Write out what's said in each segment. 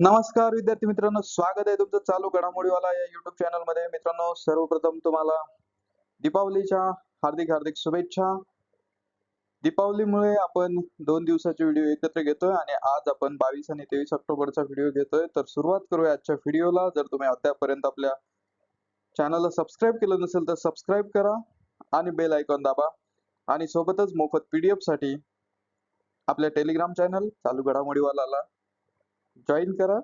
नमस्कार विद्यार्थी मित्रांनो. स्वागत आहे तुमचं चालू घडामोडीवाला या युट्यूब चॅनलमध्ये. मित्रांनो सर्वप्रथम तुम्हाला दीपावलीच्या हार्दिक हार्दिक शुभेच्छा. दीपावलीमुळे आपण दोन दिवसाचे व्हिडिओ एकत्र घेतोय आणि आज आपण बावीस आणि तेवीस ऑक्टोबरचा व्हिडिओ घेतोय. तर सुरुवात करूया आजच्या व्हिडिओला जर तुम्ही अद्यापर्यंत आपल्या चॅनलला सबस्क्राईब केलं नसेल तर सबस्क्राईब करा आणि बेल आयकॉन दाबा. आणि सोबतच मोफत पीडीएफसाठी आपल्या टेलिग्राम चॅनल चालू घडामोडीवाला जॉईन करा.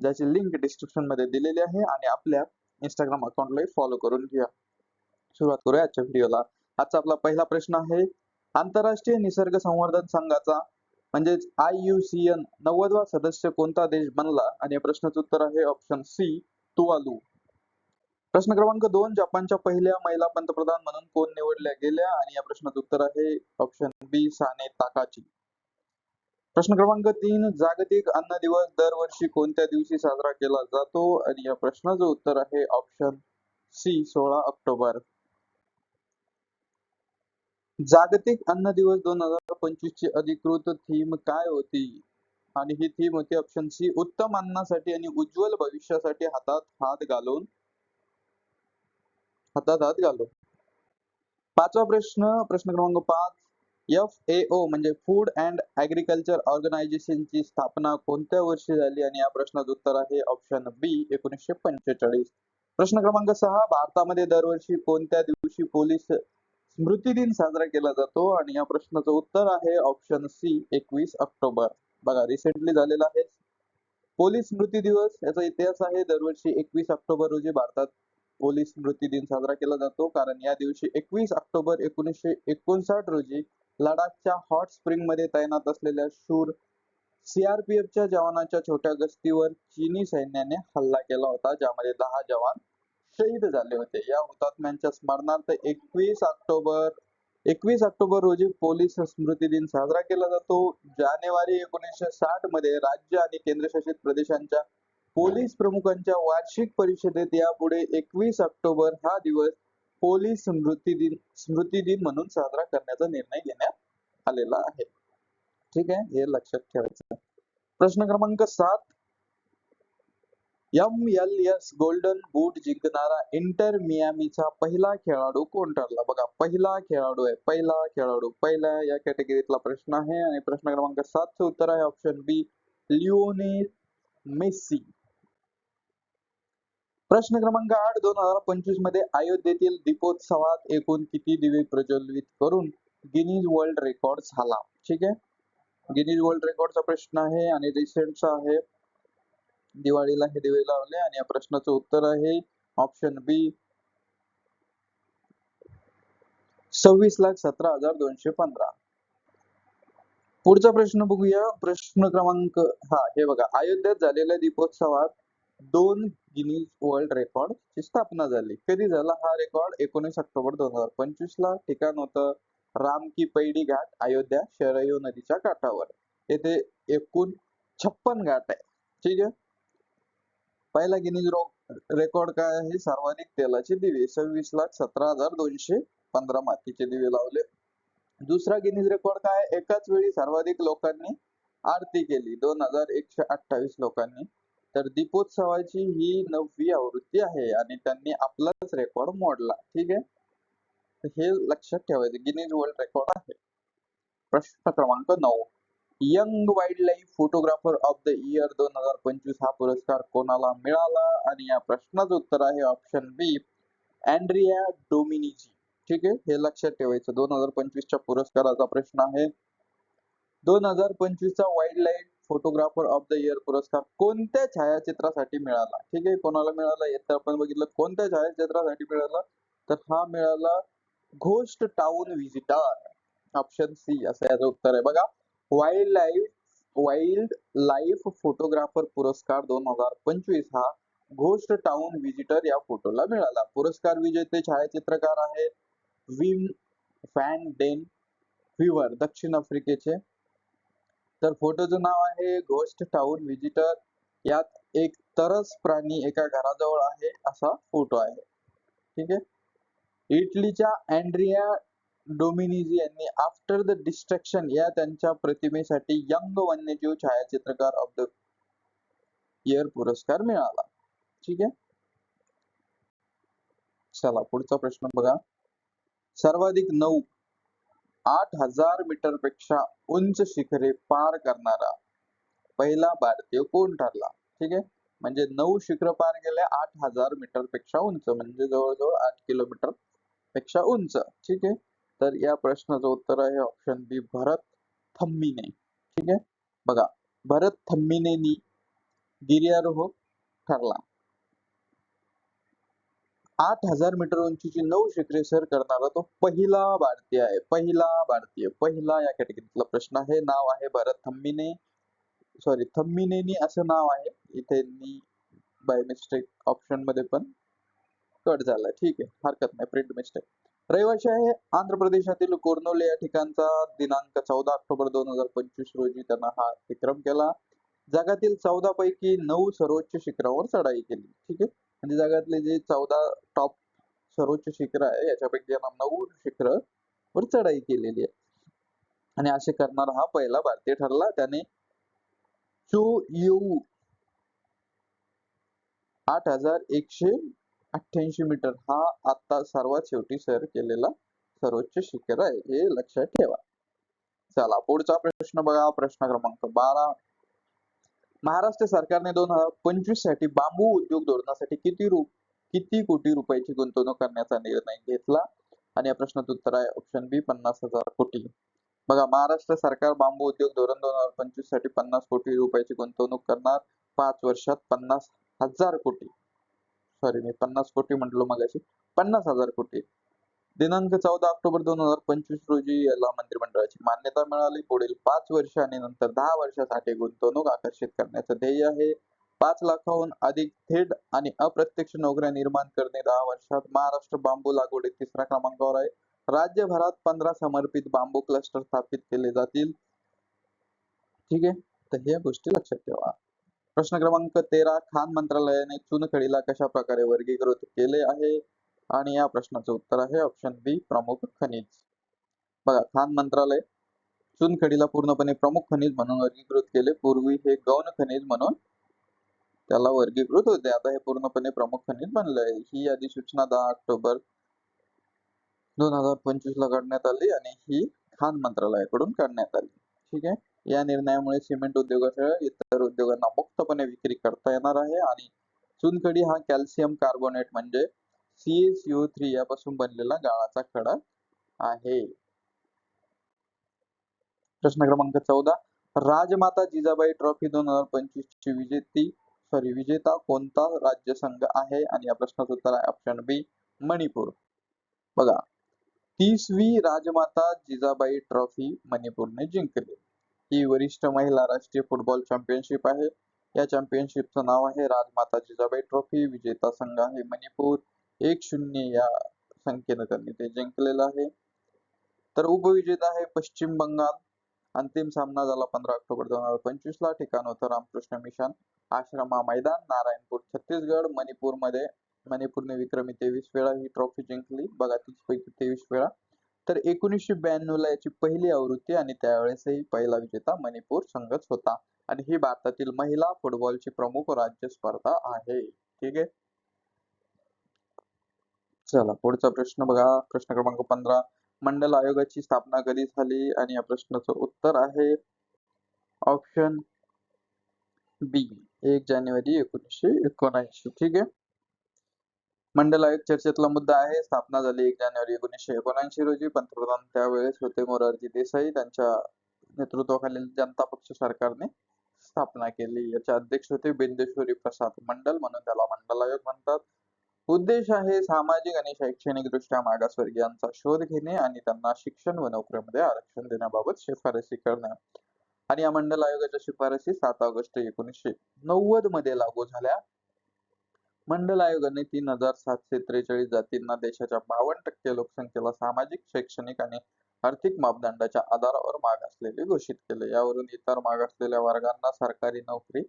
ज्याची लिंक डिस्क्रिप्शनमध्ये दिलेली आहे आणि आपल्या इंस्टाग्राम अकाउंटला फॉलो करून घ्या. सुरुवात करूया आजच्या व्हिडिओला आजचा आपला पहिला प्रश्न आहे आंतरराष्ट्रीय निसर्ग संवर्धन संघाचा म्हणजेच आय यू सी एन नव्वदवा सदस्य कोणता देश बनला? आणि या प्रश्नाचं उत्तर आहे ऑप्शन सी तुवालू. प्रश्न क्रमांक दोन जपानच्या पहिल्या महिला पंतप्रधान म्हणून कोण निवडल्या गेल्या? आणि या प्रश्नाचं उत्तर आहे ऑप्शन बी साने ताकाची. प्रश्न क्रमांक तीन जागतिक अन्न दिवस दरवर्षी कोणत्या दिवशी साजरा केला जातो? आणि या प्रश्नाचं उत्तर आहे ऑप्शन सी सोळा ऑक्टोबर. जागतिक अन्न दिवस दोन हजार पंचवीस ची अधिकृत थीम काय होती? आणि ही थीम होती ऑप्शन सी उत्तम अन्नासाठी आणि उज्ज्वल भविष्यासाठी हातात हात घालून. हातात हात घालून. पाचवा प्रश्न प्रश्न क्रमांक पाच एफ ए ओ म्हणजे फूड अँड ऍग्रिकल्चर ऑर्गनायझेशनची स्थापना कोणत्या वर्षी झाली? आणि या प्रश्नाचं उत्तर आहे ऑप्शन बी एकोणीसशे पंचेचाळीस. प्रश्न क्रमांक सहा भारतामध्ये दरवर्षी कोणत्या दिवशी पोलीस स्मृती दिन साजरा केला जातो? आणि या प्रश्नाचं उत्तर आहे ऑप्शन सी एकवीस ऑक्टोबर. बघा रिसेंटली झालेला आहे. पोलीस स्मृती दिवस याचा इतिहास आहे. दरवर्षी एकवीस ऑक्टोबर रोजी भारतात पोलीस स्मृती दिन साजरा केला जातो. कारण या दिवशी एकवीस ऑक्टोबर एकोणीसशे एकोणसाठ रोजी लडाखच्या हॉट स्प्रिंगमध्ये तैनात असलेल्या शूर सीआरपीएफच्या जवानाच्या छोट्या गस्तीवर चीनी सैन्याने हल्ला केला होता ज्यामध्ये दहा जवान शहीद झाले होते. या हुतात्म्यांच्या स्मरणार्थ एकवीस ऑक्टोबर एकवीस ऑक्टोबर रोजी पोलीस स्मृती दिन साजरा केला जातो. जानेवारी एकोणीसशे साठमध्ये राज्य आणि केंद्रशासित प्रदेशांच्या पोलीस प्रमुखांच्या वार्षिक परिषदेत यापुढे एकवीस ऑक्टोबर हा दिवस पोलीस स्मृती दिन स्मृती दिन म्हणून साजरा करण्याचा निर्णय घेण्यात आलेला आहे. ठीक आहे? हे लक्षात ठेवायचं. प्रश्न क्रमांक सात. M L S golden boot जिंकणारा इंटर मियामीचा पहिला खेळाडू कोण ठरला? बघा पहिला खेळाडू आहे. पहिला खेळाडू पहिला या कॅटेगरीतला प्रश्न आहे. आणि प्रश्न क्रमांक सातचं उत्तर आहे ऑप्शन बी लिओनेल मेस्सी प्रश्न क्रमांक आठ दोन हजार पंचवीसमध्ये अयोध्येतील दीपोत्सवात एकूण किती दिवे प्रज्वलित करून गिनीज वर्ल्ड रेकॉर्ड झाला. ठीक आहे? गिनीज वर्ल्ड रेकॉर्डचा प्रश्न आहे आणि रिसेंटचा आहे. दिवाळीला हे दिवे लावले आणि या प्रश्नाचं उत्तर आहे ऑप्शन बी सव्वीस लाख सतरा हजार दोनशे पंधरा. पुढचा प्रश्न बघूया. प्रश्न क्रमांक हा हे बघा. अयोध्येत झालेल्या दीपोत्सवात दोन गिनीज वर्ल्ड रेकॉर्ड ची स्थापना झाली. कधी झाला हा रेकॉर्ड एकोणीस ऑक्टोबर दोन हजार पंचवीस ला ठिकाण होतं. राम की पैडी घाट अयोध्या शरयू नदीच्या काठावर. येथे एकूण छप्पन घाट आहे. ठीक आहे? पहिला गिनीज रेकॉर्ड काय आहे? सर्वाधिक तेलाचे दिवे. सव्वीस लाख सतरा हजार दोनशे पंधरा मातीचे दिवे लावले. दुसरा गिनीज रेकॉर्ड काय एकाच वेळी सर्वाधिक लोकांनी आरती केली. दोन हजार एकशे अठ्ठावीस लोकांनी. तर दीपोत्सवाची ही नववी आवृत्ती आहे आणि त्यांनी आपलाच रेकॉर्ड मोडला. ठीक आहे? हे लक्षात ठेवायचं गिनीज वर्ल्ड रेकॉर्ड आहे. प्रश्न क्रमांक नऊ. Young wildlife photographer of the year दोन हजार पंचवीस हा पुरस्कार कोणाला मिळाला? आणि या प्रश्नाचं उत्तर आहे ऑप्शन बी अँड्रिया डोमिनीजी ठीक आहे? हे लक्षात ठेवायचं. दोन हजार पंचवीसच्या पुरस्काराचा प्रश्न आहे. दोन हजार पंचवीसचा wildlife photographer of the year पुरस्कार कोणत्या छायाचित्रासाठी मिळाला? ठीक आहे? कोणाला मिळाला? येतं आपण बघितलं. कोणत्या छायाचित्रासाठी मिळाला? तर हा मिळाला ghost town visitor option C असं याचं उत्तर आहे. बघा wildlife wildlife photographer पुरस्कार दोन हजार पंचवीस हा घोस्ट टाउन व्हिजिटर या फोटोला मिळाला. पुरस्कार विजेते छायाचित्रकार आहेत विम फॅन डेन फिवर दक्षिण आफ्रिकेचे. तर फोटोचं नाव आहे घोस्ट टाउन व्हिजिटर यात एक तरस प्राणी एका घराजवळ आहे असा फोटो आहे. ठीक आहे? इटलीच्या अँड्रिया डोमिनिजी यांनी आफ्टर द डिस्ट्रक्शन या त्यांच्या प्रतिमेसाठी यंग वन्यजीव छायाचित्रकार ऑफ द इयर पुरस्कार मिळाला. ठीक आहे? चला पुढचा प्रश्न बघा. सर्वाधिक नऊ आठ हजार मीटरपेक्षा उंच शिखरे पार करणारा पहिला भारतीय कोण ठरला? ठीक आहे? म्हणजे नऊ शिखर पार केले आठ हजार मीटरपेक्षा उंच म्हणजे जवळजवळ आठ किलोमीटर पेक्षा उंच. ठीक आहे? तर या प्रश्नाचं उत्तर आहे ऑप्शन बी भरत थम्मीने. ठीक आहे? बघा भरत थम्मीनेनी गिर्यारोहक ठरला. आठ हजार मीटर उंचीची नऊ शिखरे सर करणारा तो पहिला भारतीय आहे. पहिला भारतीय. पहिला या कॅटेगरीतला प्रश्न आहे. नाव आहे भरत थम्मीने. सॉरी थम्मीनेनी असं नाव आहे. इथे मी बाय मिस्टेक ऑप्शनमध्ये पण. कट झाला ठीक आहे. हरकत नाही. प्रिंट मिस्टेक रहिवाशी आहे आंध्र प्रदेशातील कोर्नोले या ठिकाणचा. दिनांक चौदा ऑक्टोबर दोन हजार पंचवीस रोजी त्यांना हा विक्रम केला. जगातील चौदा पैकी नऊ सर्वोच्च शिखरावर चढाई केली. ठीक आहे? म्हणजे जगातले जे चौदा टॉप सर्वोच्च शिखर आहे याच्यापैकी यांना नऊ शिखर वर चढाई केलेली आहे. आणि असे करणारा हा पहिला भारतीय ठरला. त्याने चू यू आठ हजार एकशे अठ्ठ्याऐंशी मीटर हा आता सर्वात शेवटी सर केलेला सर्वोच्च शिखर आहे हे लक्षात ठेवा. चला पुढचा प्रश्न बघा प्रश्न क्रमांक बारा. महाराष्ट्र सरकारने दोन हजार पंचवीससाठी बांबू उद्योग धोरणासाठी किती रु किती कोटी रुपयाची गुंतवणूक करण्याचा निर्णय घेतला? आणि या प्रश्नाचं उत्तर आहे ऑप्शन बी पन्नास हजार कोटी. बघा महाराष्ट्र सरकार बांबू उद्योग धोरण दोन हजार पंचवीससाठी पन्नास कोटी रुपयाची गुंतवणूक करणार. पाच वर्षात पन्नास हजार कोटी. सॉरी मी पन्नास कोटी म्हटलो मगाशी. पन्नास हजार कोटी. दिनांक चौदा ऑक्टोबर दोन हजार पंचवीस रोजी याला मंत्रिमंडळाची मान्यता मिळाली. पुढील पाच वर्ष आणि नंतर दहा वर्षासाठी गुंतवणूक आकर्षित करण्याचं ध्येय आहे. पाच लाखाहून अधिक थेट आणि अप्रत्यक्ष नोकऱ्या निर्माण करणे दहा वर्षात महाराष्ट्र बांबू लागवडीत तिसऱ्या क्रमांकावर आहे. राज्यभरात पंधरा समर्पित बांबू क्लस्टर स्थापित केले जातील. ठीक आहे? तर ह्या गोष्टी लक्षात ठेवा. प्रश्न क्रमांक तेरा खान मंत्रालयाने चुनखडीला कशा प्रकारे वर्गीकृत केले आहे? आणि या प्रश्नाचं उत्तर आहे ऑप्शन बी प्रमुख खनिज. बघा खान मंत्रालय चुनखडीला पूर्णपणे प्रमुख खनिज म्हणून वर्गीकृत केले. पूर्वी हे गौण खनिज म्हणून त्याला वर्गीकृत होते. आता हे पूर्णपणे प्रमुख खनिज बनले आहे ही अधिसूचना दहा ऑक्टोबर दोन हजार पंचवीस ला काढण्यात आली आणि ही खान मंत्रालयाकडून काढण्यात आली. ठीक आहे? या निर्णयामुळे सिमेंट उद्योगासह इतर उद्योगांना मुक्तपणे विक्री करता येणार आहे आणि चुनखडी हा कॅल्शियम कार्बोनेट म्हणजे CaCO थ्री यापासून बनलेला गाळाचा खडा आहे. प्रश्न क्रमांक चौदा. राजमाता जिजाबाई ट्रॉफी दोन हजार पंचवीस ची विजेती सॉरी विजेता कोणता राज्य संघ आहे? आणि या प्रश्नाचं उत्तर आहे ऑप्शन बी मणिपूर. बघा तीसवी राजमाता जिजाबाई ट्रॉफी मणिपूरने जिंकली. ही वरिष्ठ महिला राष्ट्रीय फुटबॉल चॅम्पियनशिप आहे. या चॅम्पियनशिपचं नाव आहे राजमाता जिजाबाई ट्रॉफी विजेता संघ आहे मणिपूर. एक शून्य या संख्येनं त्यांनी ते जिंकलेलं आहे. तर उपविजेता आहे पश्चिम बंगाल. अंतिम सामना झाला पंधरा ऑक्टोबर दोन हजार पंचवीस ला ठिकाण होतं रामकृष्ण मिशन. आश्रमा मैदान. नारायणपूर छत्तीसगड मणिपूरमध्ये मणिपूरने विक्रमी तेवीस वेळा ही ट्रॉफी जिंकली. बघा तीस पैकी तेवीस वेळा. तर एकोणीसशे ब्याण्णव ला याची पहिली आवृत्ती आणि त्यावेळेसही पहिला विजेता मणिपूर संघच होता. आणि ही भारतातील महिला फुटबॉलची प्रमुख राज्य स्पर्धा आहे. ठीक आहे? चला पुढचा प्रश्न बघा. प्रश्न क्रमांक पंधरा. मंडल आयोगाची स्थापना कधी झाली? आणि या प्रश्नाचं उत्तर आहे ऑप्शन बी एक जानेवारी एकोणीसशे एकोणऐंशी. ठीक आहे? मंडल आयोग चर्चेतला मुद्दा आहे. स्थापना झाली एक जानेवारी एकोणीसशे एकोणऐंशी रोजी. पंतप्रधान त्यावेळेस होते मोरारजी देसाई. त्यांच्या नेतृत्वाखालील जनता पक्ष सरकारने स्थापना केली. याचे अध्यक्ष होते बिंदेश्वरी प्रसाद मंडल म्हणून त्याला मंडल आयोग म्हणतात. उद्देश आहे सामाजिक आणि शैक्षणिक दृष्ट्या मागासवर्गीयांचा शोध घेणे आणि त्यांना शिक्षण व नोकरीमध्ये आरक्षण देण्याबाबत शिफारसी करणे. आणि या मंडल आयोगाच्या शिफारसी सात ऑगस्ट एकोणीसशे नव्वदमध्ये लागू झाल्या. मंडल आयोगाने तीन हजार सातशे त्रेचाळीस जातींना देशाच्या बावन्न टक्के लोकसंख्येला सामाजिक शैक्षणिक आणि आर्थिक मापदंडाच्या आधारावर मागासलेले घोषित केले. यावरून इतर मागासलेल्या वर्गांना सरकारी नोकरी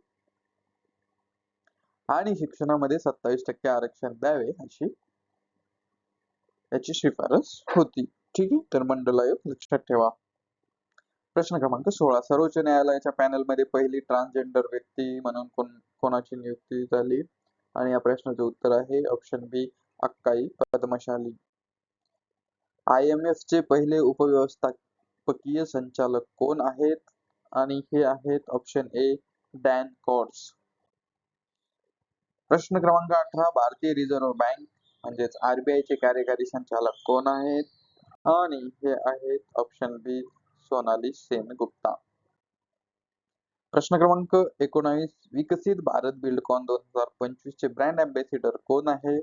आणि शिक्षणामध्ये सत्तावीस टक्के आरक्षण द्यावे अशी याची शिफारस होती. ठीक आहे? तर मंडल आयोग लक्षात ठेवा. प्रश्न क्रमांक सोळा. सर्वोच्च न्यायालयाच्या पॅनलमध्ये पहिली ट्रान्सजेंडर व्यक्ती म्हणून कोण कोणाची नियुक्ती झाली? आणि या प्रश्नाचे उत्तर आहे option B Akkai Padmashali. I M F चे पहिले उपव्यवस्थापकीय संचालक कोण आहेत? आणि हे आहेत ऑप्शन ए डॅन कॉर्स प्रश्न क्रमांक अठरा भारतीय रिझर्व्ह बँक म्हणजेच आरबीआय चे कार्यकारी संचालक कोण आहेत? आणि हे आहेत ऑप्शन बी सोनाली सेन गुप्ता प्रश्न क्रमांक एकोणावीस. विकसित भारत बिल्डकॉन दोन हजार पंचवीस चे ब्रँड अँबॅसिडर कोण आहे?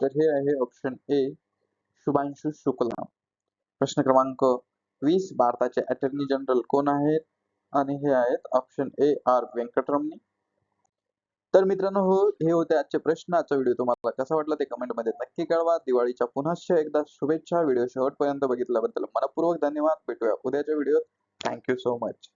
तर हे आहे ऑप्शन ए शुभांशु शुक्ला. प्रश्न क्रमांक वीस भारताचे अटर्नी जनरल कोण आहेत आणि हे आहेत ऑप्शन ए आर. व्यंकटरमणी. तर मित्रांनो हो हे होते आजचे प्रश्न. आजचा व्हिडिओ तुम्हाला कसा वाटला ते कमेंटमध्ये नक्की कळवा. दिवाळीच्या पुन्हा एकदा शुभेच्छा. व्हिडिओ शेवटपर्यंत बघितल्याबद्दल मनपूर्वक धन्यवाद. भेटूया उद्याच्या व्हिडिओत थँक्यू सो मच